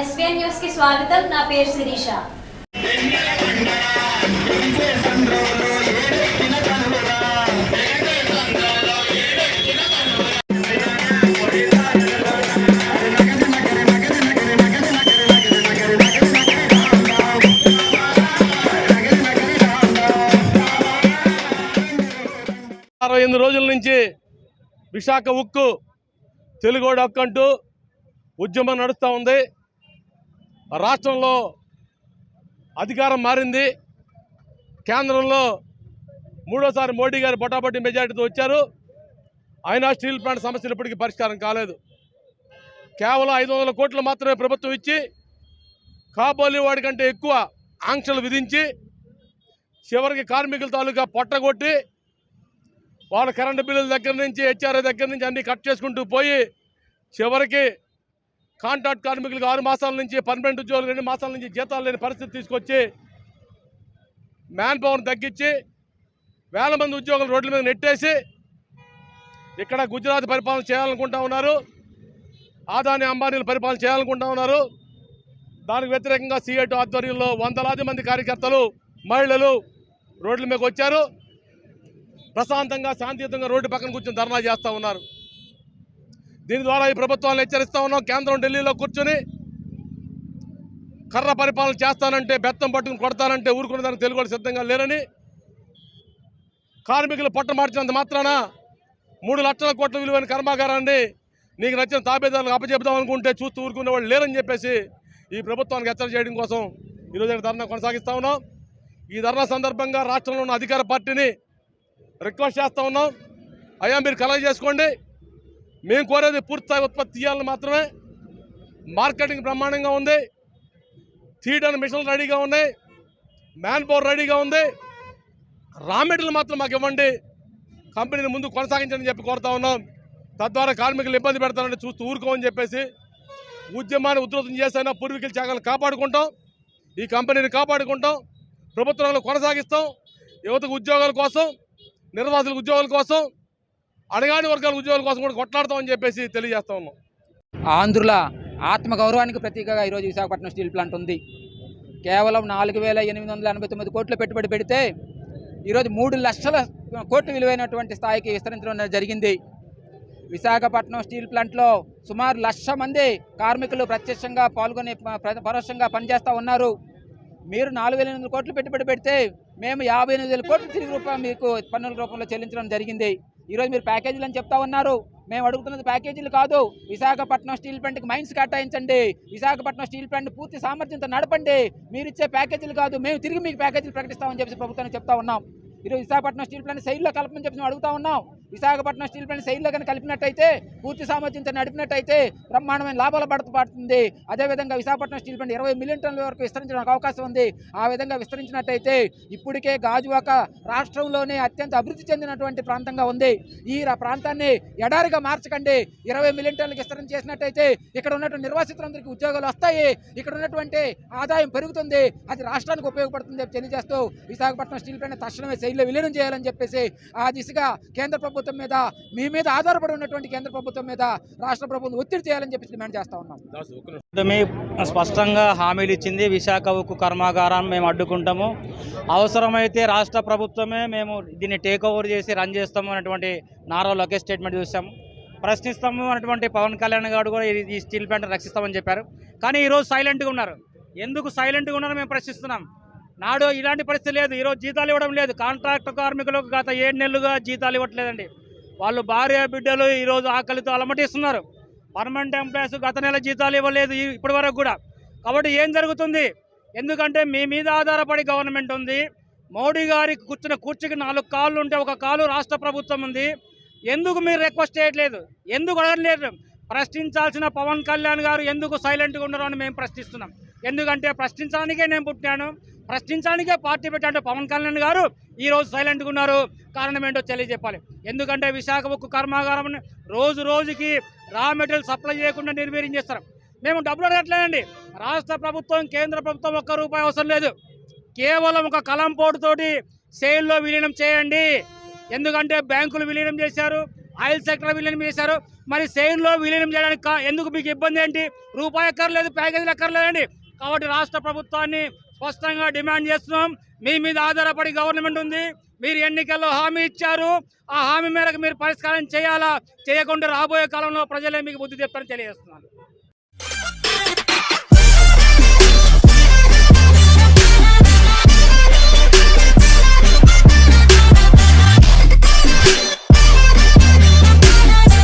నమస్కారం ఎస్బీఎన్ న్యూస్కి స్వాగతం. నా పేరు శిరీష. అరవై ఎనిమిది రోజుల నుంచి విశాఖ ఉక్కు తెలుగోడు హక్కు అంటూ ఉద్యమం నడుస్తూ ఉంది. రాష్ట్రంలో అధికారం మారింది. కేంద్రంలో మూడోసారి మోడీ గారు బొటాబొట్టి మెజార్టీతో వచ్చారు. అయినా స్టీల్ ప్లాంట్ సమస్యలు ఇప్పటికీ పరిష్కారం కాలేదు. కేవలం ఐదు వందల కోట్లు మాత్రమే ప్రభుత్వం ఇచ్చి కాబోలి వాడి కంటే ఎక్కువ ఆంక్షలు విధించి చివరికి కార్మికుల తాలూకా పొట్టగొట్టి వాళ్ళ కరెంటు బిల్లుల దగ్గర నుంచి హెచ్ఆర్ఐ దగ్గర నుంచి అన్నీ కట్ చేసుకుంటూ పోయి చివరికి కాంట్రాక్ట్ కార్మికులకు ఆరు మాసాల నుంచి పర్మనెంట్ ఉద్యోగులు రెండు మాసాల నుంచి జీతాలు లేని పరిస్థితి తీసుకొచ్చి మ్యాన్ పవర్ని తగ్గించి వేల మంది ఉద్యోగులు రోడ్ల మీద నెట్టేసి ఇక్కడ గుజరాత్ పరిపాలన చేయాలనుకుంటా ఉన్నారు. ఆదాని అంబానీలు పరిపాలన చేయాలనుకుంటా ఉన్నారు. దానికి వ్యతిరేకంగా సిఐటి ఆధ్వర్యంలో వందలాది మంది కార్యకర్తలు మహిళలు రోడ్ల మీదకి వచ్చారు. ప్రశాంతంగా శాంతియుతంగా రోడ్డు పక్కన కూర్చొని ధర్నా చేస్తూ ఉన్నారు. దీని ద్వారా ఈ ప్రభుత్వాన్ని హెచ్చరిస్తూ ఉన్నాం. కేంద్రం ఢిల్లీలో కూర్చొని కర్ర పరిపాలన చేస్తానంటే బెత్తం పట్టుకుని కొడతానంటే ఊరుకునే దానికి తెలుగు సిద్ధంగా లేరని కార్మికులు పట్ట మార్చినంత మాత్రాన మూడు లక్షల కోట్ల విలువైన కర్మాగారాన్ని నీకు నచ్చిన తాబేదారులకు అప్పచెబుదాం అనుకుంటే చూస్తూ ఊరుకునే వాళ్ళు లేరని చెప్పేసి ఈ ప్రభుత్వానికి హెచ్చరిక చేయడం కోసం ఈరోజు ధర్నా కొనసాగిస్తూ ఉన్నాం. ఈ ధర్నా సందర్భంగా రాష్ట్రంలో ఉన్న అధికార పార్టీని రిక్వెస్ట్ చేస్తూ ఉన్నాం. అయ్యా మీరు కలెక్ట్ చేసుకోండి మేము కోరేది పూర్తిస్థాయి ఉత్పత్తి తీయాలని మాత్రమే మార్కెటింగ్ బ్రహ్మాండంగా ఉంది. తీయడానికి మిషన్లు రెడీగా ఉన్నాయి. మ్యాన్ పవర్ రెడీగా ఉంది. రా మెటీరియల్ మాత్రం మాకు ఇవ్వండి. కంపెనీని ముందు కొనసాగించండి చెప్పి కోరుతా ఉన్నాం. తద్వారా కార్మికులు ఇబ్బంది పెడతారని చూస్తూ ఊరుకోమని చెప్పేసి ఉద్యమాన్ని ఉధృతం చేసైనా పూర్వీకుల త్యాగాలు కాపాడుకుంటాం. ఈ కంపెనీని కాపాడుకుంటాం. ప్రభుత్వంలో కొనసాగిస్తాం. యువతకు ఉద్యోగాల కోసం నిర్వాసులకు ఉద్యోగాల కోసం అణగాని వర్గాల ఉద్యోగాల కోసం కూడా కొట్లాడతామని చెప్పేసి తెలియజేస్తా ఉన్నాం. ఆంధ్రుల ఆత్మగౌరవానికి ప్రతీకగా ఈరోజు విశాఖపట్నం స్టీల్ ప్లాంట్ ఉంది. కేవలం నాలుగు వేల ఎనిమిది వందల ఎనభై తొమ్మిది కోట్లు పెట్టుబడి పెడితే ఈరోజు మూడు లక్షల కోట్లు విలువైనటువంటి స్థాయికి విస్తరించడం జరిగింది. విశాఖపట్నం స్టీల్ ప్లాంట్లో సుమారు లక్ష మంది కార్మికులు ప్రత్యక్షంగా పాల్గొని పరోక్షంగా పనిచేస్తూ ఉన్నారు. మీరు నాలుగు వేల ఎనిమిది కోట్లు పెట్టుబడి పెడితే మేము యాభై ఎనిమిది వేల కోట్లు తిరిగి రూపాయలు మీకు పన్నుల రూపంలో చెల్లించడం జరిగింది. ఈరోజు మీరు ప్యాకేజీలు అని చెప్తా ఉన్నారు. మేము అడుగుతున్నది ప్యాకేజీలు కాదు. విశాఖపట్నం స్టీల్ ప్లాంట్కి మైన్స్ కేటాయించండి. విశాఖపట్నం స్టీల్ ప్లాంట్ పూర్తి సామర్థ్యంతో నడపండి. మీరు ఇచ్చే ప్యాకేజీలు కాదు. మేము తిరిగి మీకు ప్యాకేజీలు ప్రకటిస్తామని చెప్పి ప్రభుత్వానికి చెప్తా ఉన్నాం. ఈరోజు విశాఖపట్నం స్టీల్ ప్లాంట్ శైలిలో కలపమని చెప్పి అడుగుతా ఉన్నాం. విశాఖపట్నం స్టీల్ ప్లాంట్ శైలిలో కానీ కలిపినట్టయితే పూర్తి సామర్థ్యంతో నడిపినట్టయితే బ్రహ్మాండమైన లాభాలు పడుతుంది. అదేవిధంగా విశాఖపట్నం స్టీల్ ప్లాంట్ ఇరవై మిలియన్ టన్నుల వరకు విస్తరించడానికి అవకాశం ఉంది. ఆ విధంగా విస్తరించినట్టయితే ఇప్పటికే గాజువాక రాష్ట్రంలోనే అత్యంత అభివృద్ధి చెందినటువంటి ప్రాంతంగా ఉంది. ఈ ప్రాంతాన్ని ఎడారిగా మార్చకండి. ఇరవై మిలియన్ టన్నులకు విస్తరణ చేసినట్టయితే ఇక్కడ ఉన్నటువంటి నిర్వాసితులందరికీ ఉద్యోగాలు వస్తాయి. ఇక్కడ ఉన్నటువంటి ఆదాయం పెరుగుతుంది. అది రాష్ట్రానికి ఉపయోగపడుతుంది తెలియజేస్తూ విశాఖపట్నం స్టీల్ ప్లాంట్ తక్షణమే శైలిలో విలీనం చేయాలని చెప్పేసి ఆ దిశగా కేంద్ర ప్రభుత్వం మీద మీ మీద ఆధారపడి ఉన్నటువంటి కేంద్ర ప్రభుత్వం మీద రాష్ట్ర ప్రభుత్వం ఒత్తిడి చేయాలని చెప్పేసి డిమాండ్ చేస్తా ఉన్నాం. స్పష్టంగా హామీలు ఇచ్చింది విశాఖ ఉక్కు కర్మాగారం మేము అడ్డుకుంటాము. అవసరమైతే రాష్ట్ర ప్రభుత్వమే మేము దీన్ని టేక్ ఓవర్ చేసి రన్ చేస్తాము అనేటువంటి నారా లోకేష్ స్టేట్మెంట్ చూసాము ప్రశ్నిస్తాము అనేటువంటి పవన్ కళ్యాణ్ గారు కూడా ఈ- ఈ స్టీల్ ప్లాంట్ రక్షిస్తామని చెప్పారు. కానీ ఈరోజు సైలెంట్గా ఉన్నారు. ఎందుకు సైలెంట్గా ఉన్నారో మేము ప్రశ్నిస్తున్నాం. నాడు ఇలాంటి పరిస్థితి లేదు. ఈరోజు జీతాలు ఇవ్వడం లేదు. కాంట్రాక్ట్ కార్మికులకు గత ఏడు నెలలుగా జీతాలు ఇవ్వట్లేదండి. వాళ్ళు భార్య బిడ్డలు ఈరోజు ఆకలితో అలమటిస్తున్నారు. పర్మనెంట్ ఎంప్లాయీస్ గత నెల జీతాలు ఇవ్వలేదు ఇప్పటి వరకు కూడా. కాబట్టి ఏం జరుగుతుంది? ఎందుకంటే మీ మీద ఆధారపడి గవర్నమెంట్ ఉంది. మోడీ గారికి కూర్చున్న కుర్చీకి నాలుగు కాళ్ళు ఉంటే ఒక కాలు రాష్ట్ర ప్రభుత్వం ఉంది. ఎందుకు మీరు రిక్వెస్ట్ చేయట్లేదు? ఎందుకు అడగట్లేదు? ప్రశ్నించాల్సిన పవన్ కళ్యాణ్ గారు ఎందుకు సైలెంట్గా ఉండరు అని మేము ప్రశ్నిస్తున్నాం. ఎందుకంటే ప్రశ్నించడానికే నేను పుట్టాను. ప్రశ్నించడానికే పార్టీ పెట్టాడు పవన్ కళ్యాణ్ గారు. ఈరోజు సైలెంట్గా ఉన్నారు. కారణం ఏంటో తెలియజెప్పాలి. ఎందుకంటే విశాఖ ఉక్కు కర్మాగారం రోజు రోజుకి రా మెటీరియల్ సప్లై చేయకుండా నిర్వీర్యం చేస్తారు. మేము డబ్బులు అడగట్లేదండి. రాష్ట్ర ప్రభుత్వం కేంద్ర ప్రభుత్వం ఒక్క రూపాయి అవసరం లేదు. కేవలం ఒక కలం పోటుతోటి సేల్లో విలీనం చేయండి. ఎందుకంటే బ్యాంకులు విలీనం చేశారు ఆయిల్ సెక్టర్ విలీనం చేశారు. మరి సెయిన్లో విలీనం చేయడానికి ఎందుకు మీకు ఇబ్బంది ఏంటి? రూపాయి ఎక్కర్లేదు ప్యాకేజీలు ఎక్కర్లేదండి కాబట్టి రాష్ట్ర ప్రభుత్వాన్ని స్పష్టంగా డిమాండ్ చేస్తున్నాం. మీ మీద ఆధారపడి గవర్నమెంట్ ఉంది. మీరు ఎన్నికల్లో హామీ ఇచ్చారు. ఆ హామీ మేరకు మీరు పరిష్కారం చేయాలా? చేయకుండా రాబోయే కాలంలో ప్రజలే మీకు బుద్ధి చెప్తారని తెలియజేస్తున్నాను